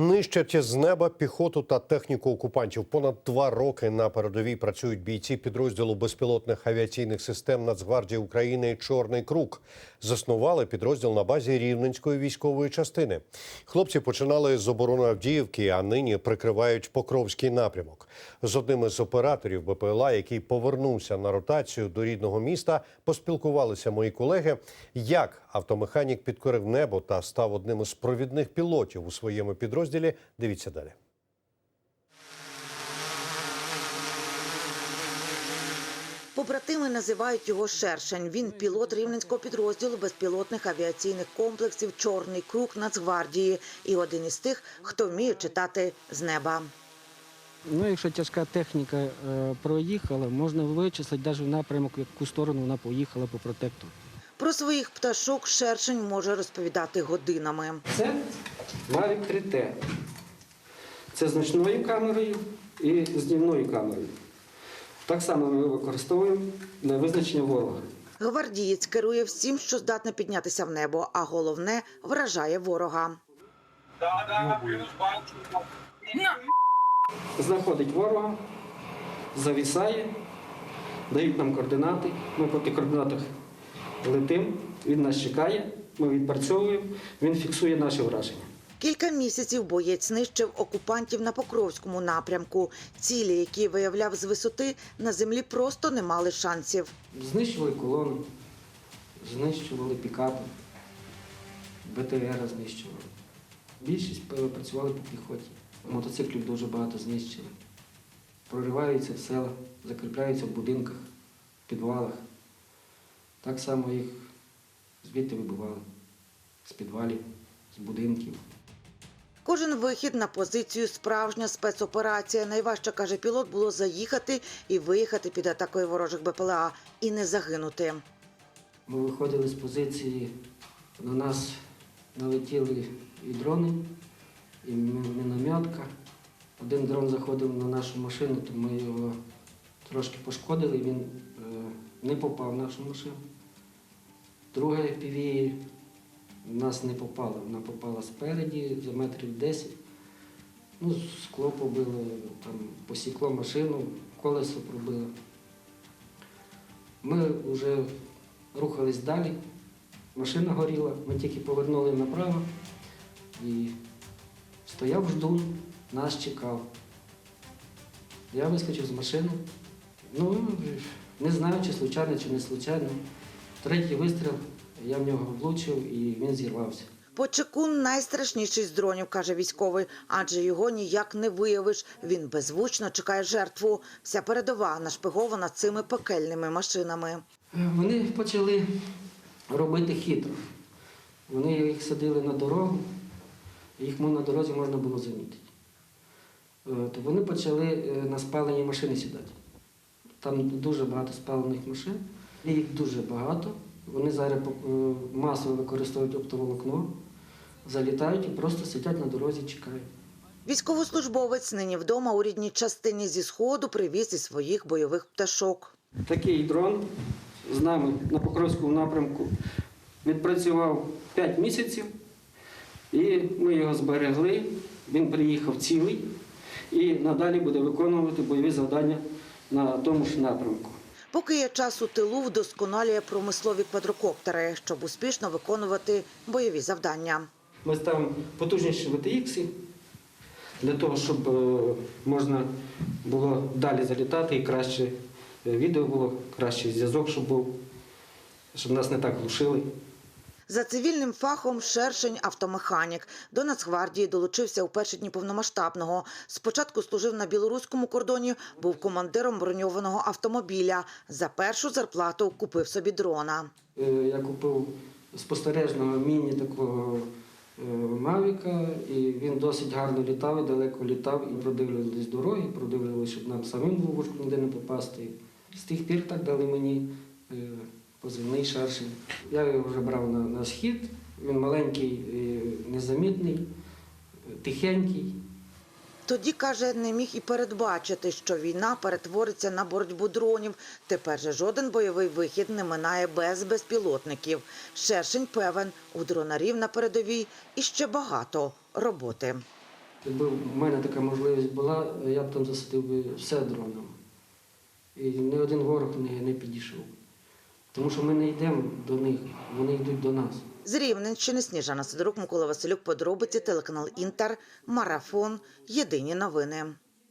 Нищать з неба піхоту та техніку окупантів. Понад два роки на передовій працюють бійці підрозділу безпілотних авіаційних систем Нацгвардії України Чорний круг. Заснували підрозділ на базі Рівненської військової частини. Хлопці починали з оборони Авдіївки, а нині прикривають Покровський напрямок. З одним із операторів БПЛА, який повернувся на ротацію до рідного міста, поспілкувалися мої колеги. Як автомеханік підкорив небо та став одним із провідних пілотів у своєму підрозділі. Дивіться далі. Побратими називають його Шершень. Він пілот рівненського підрозділу безпілотних авіаційних комплексів Чорний круг Нацгвардії і один із тих, хто вміє читати з неба. Ну, якщо тяжка техніка е, проїхала, можна вичислити навіть в напрямок, в яку сторону вона поїхала по протектору. Про своїх пташок Шершень може розповідати годинами. Це Mavic 3T. Це з ночною камерою і з днівною камерою. Так само ми використовуємо для визначення ворога. Гвардієць керує всім, що здатне піднятися в небо, а головне вражає ворога. Знаходить ворога, завісає, дають нам координати. Ми по тих координатах летимо, він нас чекає, ми відпрацьовуємо, він фіксує наші враження. Кілька місяців боєць нищив окупантів на Покровському напрямку. Цілі, які виявляв з висоти, на землі просто не мали шансів. Знищували колони, знищували пікапи, БТР знищували. Більшість працювали по піхоті. Мотоциклів дуже багато знищили. Прориваються в села, закріпляються в будинках, в підвалах. Так само їх звідти вибивали, з підвалів, з будинків. Кожен вихід на позицію справжня спецоперація. Найважче, каже пілот, було заїхати і виїхати під атакою ворожих БПЛА і не загинути. Ми виходили з позиції, на нас налетіли і дрони, і мі- мінометка. Один дрон заходив на нашу машину, то ми його трошки пошкодили, він е, не попав в нашу машину. Друга FPV в нас не попала, вона попала спереді за метрів 10. Ну, скло побило, там, посікло машину, колесо пробило. Ми вже рухались далі, машина горіла, ми тільки повернули направо і стояв ждун, нас чекав. Я вискочив з машини. Ну, не знаю, чи случайно, чи не случайно. Третій вистріл, я в нього влучив і він зірвався. Почекун найстрашніший з дронів, каже військовий, адже його ніяк не виявиш. Він беззвучно чекає жертву. Вся передова нашпигована цими пекельними машинами. Вони почали робити хитро. Вони їх садили на дорогу, їх на дорозі можна було замітити. Е, То вони почали е, на спалені машини сідати. Там дуже багато спалених машин, їх дуже багато. Вони зараз е, масово використовують оптоволокно, залітають і просто сидять на дорозі, чекають. Військовослужбовець нині вдома у рідній частині зі сходу привіз із своїх бойових пташок. Такий дрон з нами на Покровському напрямку відпрацював 5 місяців, і ми його зберегли. Він приїхав цілий і надалі буде виконувати бойові завдання на тому ж напрямку. Поки є час у тилу, вдосконалює промислові квадрокоптери, щоб успішно виконувати бойові завдання. Ми ставимо потужніші VTX для того, щоб е, можна було далі залітати і краще е, відео було, кращий зв'язок, щоб був, щоб нас не так глушили. За цивільним фахом шершень автомеханік. До Нацгвардії долучився у перші дні повномасштабного. Спочатку служив на білоруському кордоні, був командиром броньованого автомобіля. За першу зарплату купив собі дрона. Е, Я купив спостережного міні такого е, Мавіка, і він досить гарно літав і далеко літав, і продивлювались дороги, продивлювали, щоб нам самим в ловушку ніде не попасти. З тих пір так дали мені е, позивний шершень. Я його вже брав на, на схід, він маленький, незамітний, тихенький. Тоді, каже, не міг і передбачити, що війна перетвориться на боротьбу дронів. Тепер же жоден бойовий вихід не минає без безпілотників. Шершень певен, у дронарів на передовій і ще багато роботи. Якби в мене така можливість була, я б там засадив би все дроном. І ні один ворог не, не підійшов. Тому що ми не йдемо до них, вони йдуть до нас. З Рівненщини Сніжана Сидорук, Микола Василюк, подробиці, телеканал Інтер, Марафон, Єдині новини.